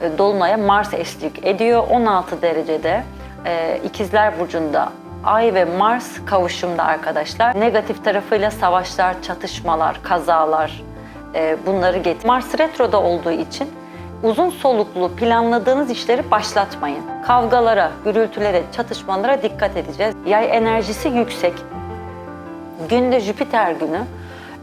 e, Dolunay'a Mars eşlik ediyor. 16 derecede e, İkizler Burcu'nda Ay ve Mars kavuşumda arkadaşlar. Negatif tarafıyla savaşlar, çatışmalar, kazalar e, bunları get. Mars retroda olduğu için uzun soluklu planladığınız işleri başlatmayın. Kavgalara, gürültülere, çatışmalara dikkat edeceğiz. Yay enerjisi yüksek. Günde Jüpiter günü.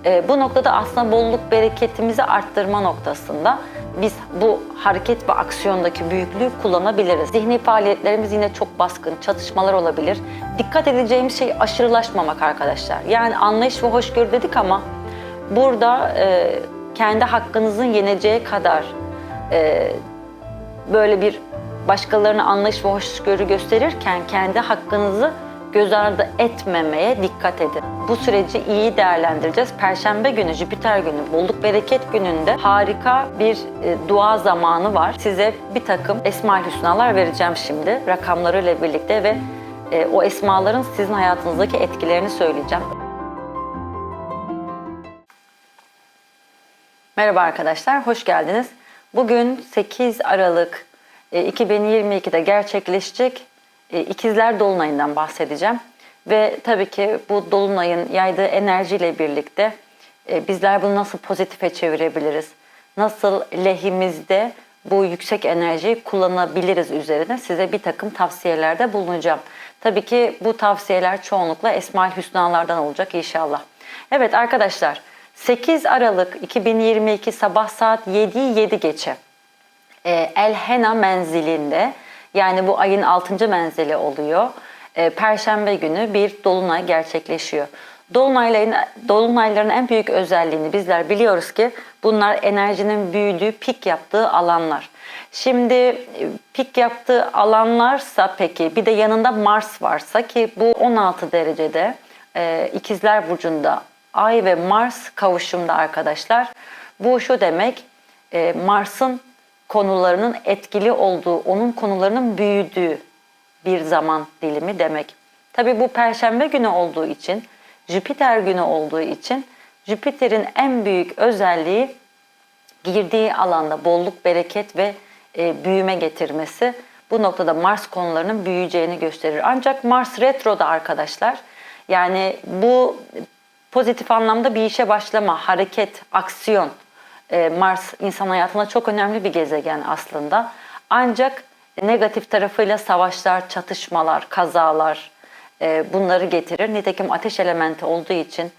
E, bu noktada aslında bolluk bereketimizi arttırma noktasında biz bu hareket ve aksiyondaki büyüklüğü kullanabiliriz. Zihni faaliyetlerimiz yine çok baskın, çatışmalar olabilir. Dikkat edeceğimiz şey aşırılaşmamak arkadaşlar. Yani anlayış ve hoşgörü dedik ama burada e, kendi hakkınızın yeneceği kadar e, böyle bir başkalarına anlayış ve hoşgörü gösterirken kendi hakkınızı göz ardı etmemeye dikkat edin. Bu süreci iyi değerlendireceğiz. Perşembe günü, Jüpiter günü, bolluk bereket gününde harika bir e, dua zamanı var. Size bir takım esma hüsnalar vereceğim şimdi rakamlarıyla birlikte ve e, o esmaların sizin hayatınızdaki etkilerini söyleyeceğim. Merhaba arkadaşlar, hoş geldiniz. Bugün 8 Aralık e, 2022'de gerçekleşecek e, İkizler Dolunay'ından bahsedeceğim. Ve tabii ki bu Dolunay'ın yaydığı enerjiyle birlikte e, bizler bunu nasıl pozitife çevirebiliriz? Nasıl lehimizde bu yüksek enerjiyi kullanabiliriz üzerine size bir takım tavsiyelerde bulunacağım. Tabii ki bu tavsiyeler çoğunlukla Esmaül Hüsnalardan olacak inşallah. Evet arkadaşlar 8 Aralık 2022 sabah saat 7'yi 7 geçe e, El Hena menzilinde yani bu ayın 6. menzili oluyor. E, Perşembe günü bir dolunay gerçekleşiyor. Dolunayların, dolunayların en büyük özelliğini bizler biliyoruz ki bunlar enerjinin büyüdüğü, pik yaptığı alanlar. Şimdi e, pik yaptığı alanlarsa peki bir de yanında Mars varsa ki bu 16 derecede e, İkizler Burcu'nda Ay ve Mars kavuşumda arkadaşlar. Bu şu demek e, Mars'ın konularının etkili olduğu, onun konularının büyüdüğü bir zaman dilimi demek. Tabi bu perşembe günü olduğu için, Jüpiter günü olduğu için Jüpiter'in en büyük özelliği girdiği alanda bolluk, bereket ve e, büyüme getirmesi. Bu noktada Mars konularının büyüyeceğini gösterir. Ancak Mars retroda arkadaşlar. Yani bu pozitif anlamda bir işe başlama, hareket, aksiyon. E, Mars insan hayatında çok önemli bir gezegen aslında. Ancak negatif tarafıyla savaşlar, çatışmalar, kazalar e, bunları getirir. Nitekim ateş elementi olduğu için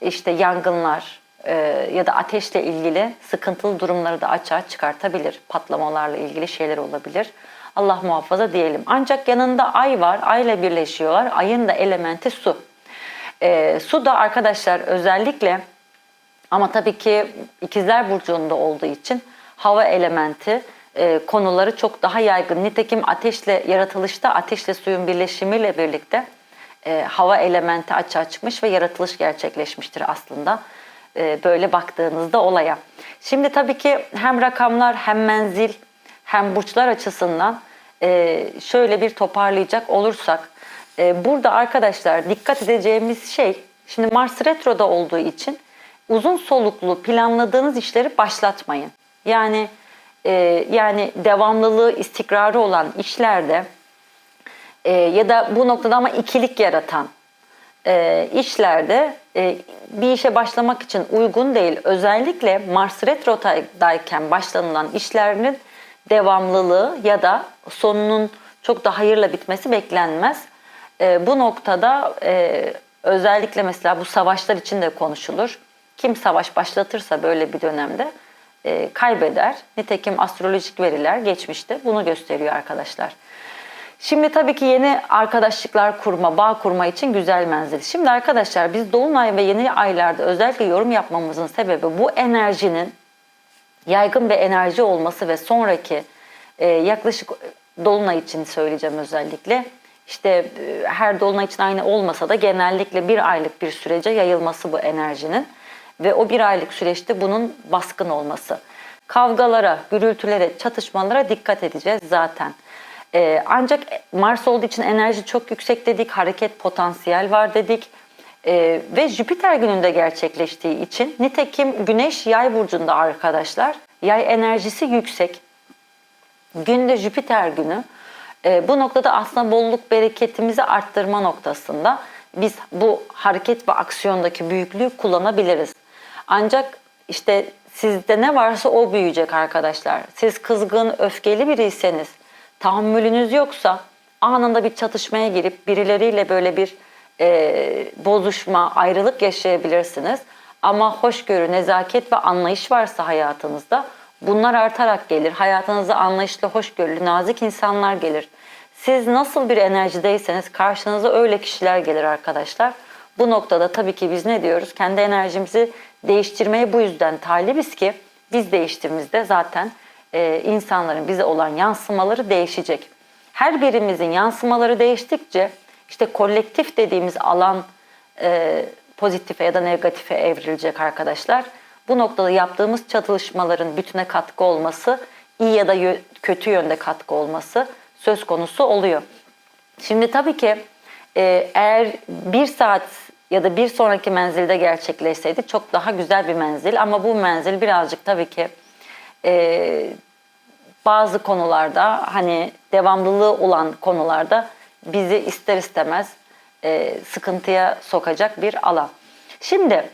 işte yangınlar e, ya da ateşle ilgili sıkıntılı durumları da açığa çıkartabilir. Patlamalarla ilgili şeyler olabilir. Allah muhafaza diyelim. Ancak yanında ay var, ayla birleşiyorlar. Ayın da elementi su. E, su da arkadaşlar özellikle ama tabii ki ikizler burcunda olduğu için hava elementi e, konuları çok daha yaygın. Nitekim ateşle yaratılışta ateşle suyun birleşimiyle birlikte e, hava elementi açığa çıkmış ve yaratılış gerçekleşmiştir aslında. E, böyle baktığınızda olaya. Şimdi tabii ki hem rakamlar hem menzil hem burçlar açısından e, şöyle bir toparlayacak olursak e, burada arkadaşlar dikkat edeceğimiz şey şimdi Mars retroda olduğu için uzun soluklu planladığınız işleri başlatmayın. Yani e, yani devamlılığı, istikrarı olan işlerde e, ya da bu noktada ama ikilik yaratan e, işlerde e, bir işe başlamak için uygun değil. Özellikle Mars retrodayken başlanılan işlerinin devamlılığı ya da sonunun çok da hayırla bitmesi beklenmez. E, bu noktada e, özellikle mesela bu savaşlar için de konuşulur. Kim savaş başlatırsa böyle bir dönemde e, kaybeder. Nitekim astrolojik veriler geçmişte bunu gösteriyor arkadaşlar. Şimdi tabii ki yeni arkadaşlıklar kurma, bağ kurma için güzel menzil. Şimdi arkadaşlar biz dolunay ve yeni aylarda özellikle yorum yapmamızın sebebi bu enerjinin yaygın bir enerji olması ve sonraki e, yaklaşık dolunay için söyleyeceğim özellikle. İşte e, her dolunay için aynı olmasa da genellikle bir aylık bir sürece yayılması bu enerjinin ve o bir aylık süreçte bunun baskın olması. Kavgalara, gürültülere, çatışmalara dikkat edeceğiz zaten. Ee, ancak Mars olduğu için enerji çok yüksek dedik, hareket potansiyel var dedik. Ee, ve Jüpiter gününde gerçekleştiği için nitekim Güneş yay burcunda arkadaşlar. Yay enerjisi yüksek. Günde Jüpiter günü. E, bu noktada aslında bolluk bereketimizi arttırma noktasında biz bu hareket ve aksiyondaki büyüklüğü kullanabiliriz. Ancak işte sizde ne varsa o büyüyecek arkadaşlar. Siz kızgın, öfkeli biriyseniz, tahammülünüz yoksa anında bir çatışmaya girip birileriyle böyle bir e, bozuşma, ayrılık yaşayabilirsiniz. Ama hoşgörü, nezaket ve anlayış varsa hayatınızda bunlar artarak gelir. Hayatınıza anlayışlı, hoşgörülü, nazik insanlar gelir. Siz nasıl bir enerjideyseniz karşınıza öyle kişiler gelir arkadaşlar. Bu noktada tabii ki biz ne diyoruz? Kendi enerjimizi değiştirmeye bu yüzden talibiz ki biz değiştiğimizde zaten e, insanların bize olan yansımaları değişecek. Her birimizin yansımaları değiştikçe işte kolektif dediğimiz alan e, pozitife ya da negatife evrilecek arkadaşlar. Bu noktada yaptığımız çalışmaların bütüne katkı olması, iyi ya da yö- kötü yönde katkı olması söz konusu oluyor. Şimdi tabii ki e, eğer bir saat ya da bir sonraki menzilde gerçekleşseydi çok daha güzel bir menzil. Ama bu menzil birazcık tabii ki e, bazı konularda hani devamlılığı olan konularda bizi ister istemez e, sıkıntıya sokacak bir alan. Şimdi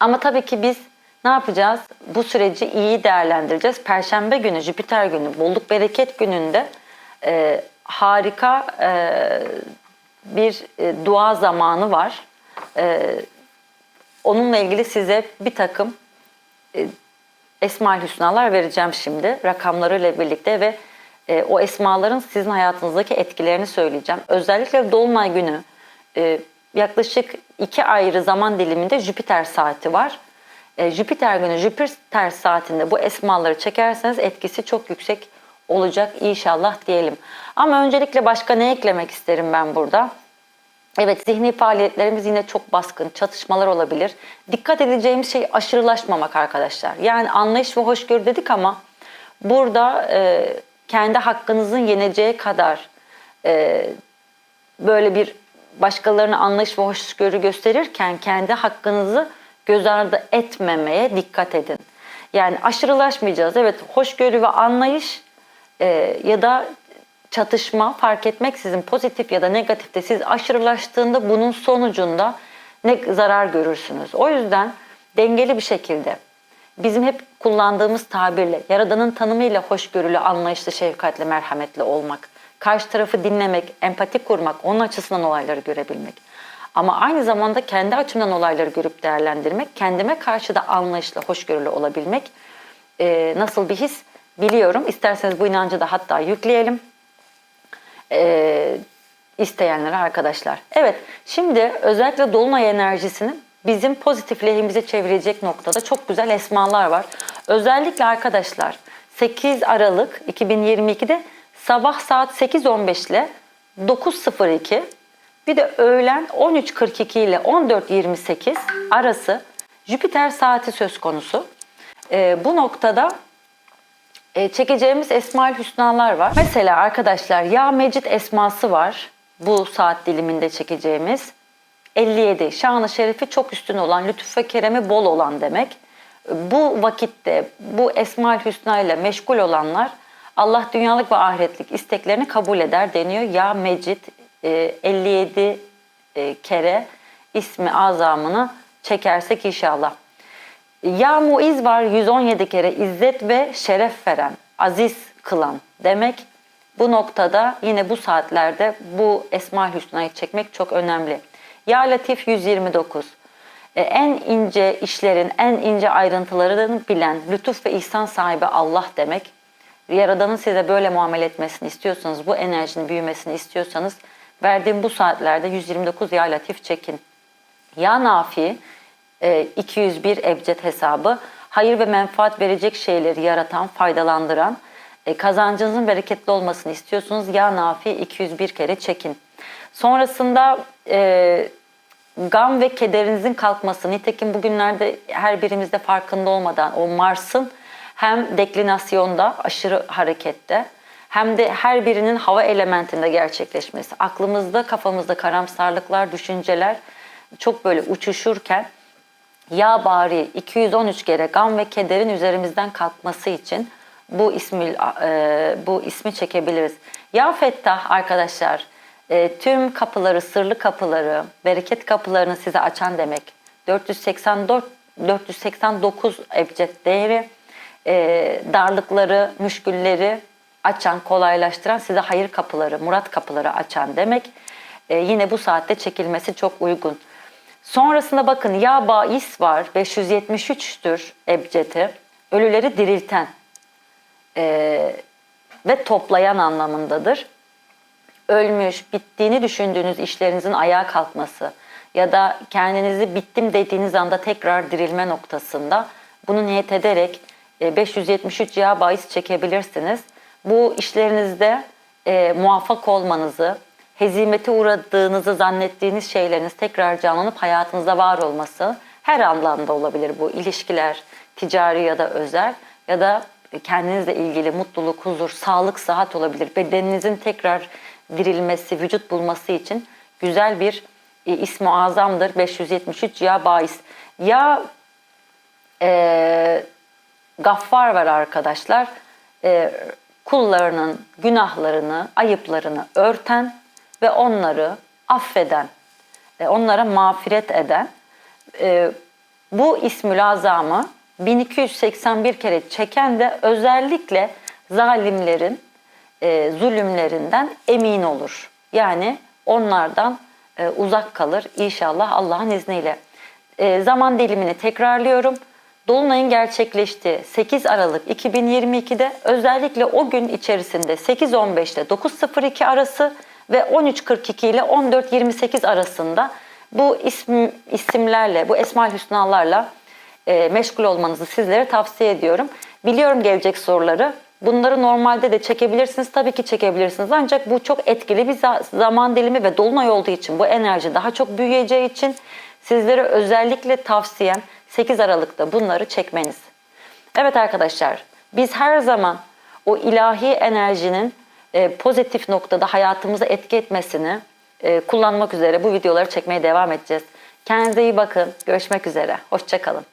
ama tabii ki biz ne yapacağız? Bu süreci iyi değerlendireceğiz. Perşembe günü, Jüpiter günü, bolluk bereket gününde e, harika e, bir e, dua zamanı var. E, onunla ilgili size bir takım e, Esma-ül Hüsnalar vereceğim şimdi rakamlarıyla birlikte ve e, o esmaların sizin hayatınızdaki etkilerini söyleyeceğim. Özellikle Dolunay günü e, yaklaşık iki ayrı zaman diliminde Jüpiter saati var. E, Jüpiter günü Jüpiter saatinde bu esmaları çekerseniz etkisi çok yüksek olacak inşallah diyelim. Ama öncelikle başka ne eklemek isterim ben burada? Evet zihni faaliyetlerimiz yine çok baskın, çatışmalar olabilir. Dikkat edeceğimiz şey aşırılaşmamak arkadaşlar. Yani anlayış ve hoşgörü dedik ama burada e, kendi hakkınızın yeneceği kadar e, böyle bir başkalarına anlayış ve hoşgörü gösterirken kendi hakkınızı göz ardı etmemeye dikkat edin. Yani aşırılaşmayacağız. Evet hoşgörü ve anlayış e, ya da çatışma fark etmeksizin pozitif ya da negatifte siz aşırılaştığında bunun sonucunda ne zarar görürsünüz. O yüzden dengeli bir şekilde bizim hep kullandığımız tabirle, Yaradan'ın tanımıyla hoşgörülü, anlayışlı, şefkatli, merhametli olmak, karşı tarafı dinlemek, empati kurmak, onun açısından olayları görebilmek. Ama aynı zamanda kendi açımdan olayları görüp değerlendirmek, kendime karşı da anlayışlı, hoşgörülü olabilmek e, nasıl bir his biliyorum. İsterseniz bu inancı da hatta yükleyelim e, isteyenlere arkadaşlar. Evet şimdi özellikle Dolunay enerjisini bizim pozitif lehimize çevirecek noktada çok güzel esmalar var. Özellikle arkadaşlar 8 Aralık 2022'de sabah saat 8.15 ile 9.02 bir de öğlen 13.42 ile 14.28 arası Jüpiter saati söz konusu. Ee, bu noktada e, çekeceğimiz Esma-ül Hüsnalar var. Mesela arkadaşlar Ya Mecid esması var. Bu saat diliminde çekeceğimiz. 57. Şanı şerefi çok üstün olan, lütuf ve keremi bol olan demek. Bu vakitte bu Esma-ül Hüsna ile meşgul olanlar Allah dünyalık ve ahiretlik isteklerini kabul eder deniyor. Ya Mecid e, 57 e, kere ismi azamını çekersek inşallah. Ya muiz var 117 kere izzet ve şeref veren, aziz kılan demek. Bu noktada yine bu saatlerde bu Esma Hüsna'yı çekmek çok önemli. Ya Latif 129. E, en ince işlerin, en ince ayrıntılarını bilen, lütuf ve ihsan sahibi Allah demek. Yaradan'ın size böyle muamele etmesini istiyorsanız, bu enerjinin büyümesini istiyorsanız verdiğim bu saatlerde 129 Ya Latif çekin. Ya Nafi 201 e, ebced hesabı hayır ve menfaat verecek şeyleri yaratan, faydalandıran, e, kazancınızın bereketli olmasını istiyorsunuz. Ya Nafi 201 kere çekin. Sonrasında e, gam ve kederinizin kalkması. Nitekim bugünlerde her birimizde farkında olmadan o Mars'ın hem deklinasyonda, aşırı harekette hem de her birinin hava elementinde gerçekleşmesi. Aklımızda, kafamızda karamsarlıklar, düşünceler çok böyle uçuşurken ya bari 213 kere gam ve kederin üzerimizden kalkması için bu ismi e, bu ismi çekebiliriz. Ya Fettah arkadaşlar e, tüm kapıları, sırlı kapıları, bereket kapılarını size açan demek. 484 489 ebced değeri e, darlıkları, müşkülleri açan, kolaylaştıran, size hayır kapıları, murat kapıları açan demek. Yine bu saatte çekilmesi çok uygun. Sonrasında bakın ya bais var 573'tür ebcedi. Ölüleri dirilten e, ve toplayan anlamındadır. Ölmüş, bittiğini düşündüğünüz işlerinizin ayağa kalkması ya da kendinizi bittim dediğiniz anda tekrar dirilme noktasında bunu niyet ederek e, 573 ya bahis çekebilirsiniz. Bu işlerinizde e, muvaffak olmanızı, hezimete uğradığınızı zannettiğiniz şeyleriniz tekrar canlanıp hayatınızda var olması her anlamda olabilir bu. ilişkiler, ticari ya da özel ya da kendinizle ilgili mutluluk, huzur, sağlık, sıhhat olabilir. Bedeninizin tekrar dirilmesi, vücut bulması için güzel bir e, ismi azamdır. 573 ya bahis. Ya e, gaffar var arkadaşlar. E, kullarının günahlarını, ayıplarını örten ve onları affeden, e, onlara mağfiret eden e, bu ismül azamı 1281 kere çeken de özellikle zalimlerin e, zulümlerinden emin olur. Yani onlardan uzak kalır inşallah Allah'ın izniyle. Zaman dilimini tekrarlıyorum. Dolunay'ın gerçekleştiği 8 Aralık 2022'de özellikle o gün içerisinde 8.15'te 9.02 arası ve 13.42 ile 14.28 arasında bu isim, isimlerle, bu Esma-ül Hüsnalarla e, meşgul olmanızı sizlere tavsiye ediyorum. Biliyorum gelecek soruları. Bunları normalde de çekebilirsiniz. Tabii ki çekebilirsiniz. Ancak bu çok etkili bir za- zaman dilimi ve dolunay olduğu için bu enerji daha çok büyüyeceği için sizlere özellikle tavsiyem 8 Aralık'ta bunları çekmeniz. Evet arkadaşlar biz her zaman o ilahi enerjinin e, pozitif noktada hayatımıza etki etmesini e, kullanmak üzere bu videoları çekmeye devam edeceğiz. Kendinize iyi bakın. Görüşmek üzere. Hoşçakalın.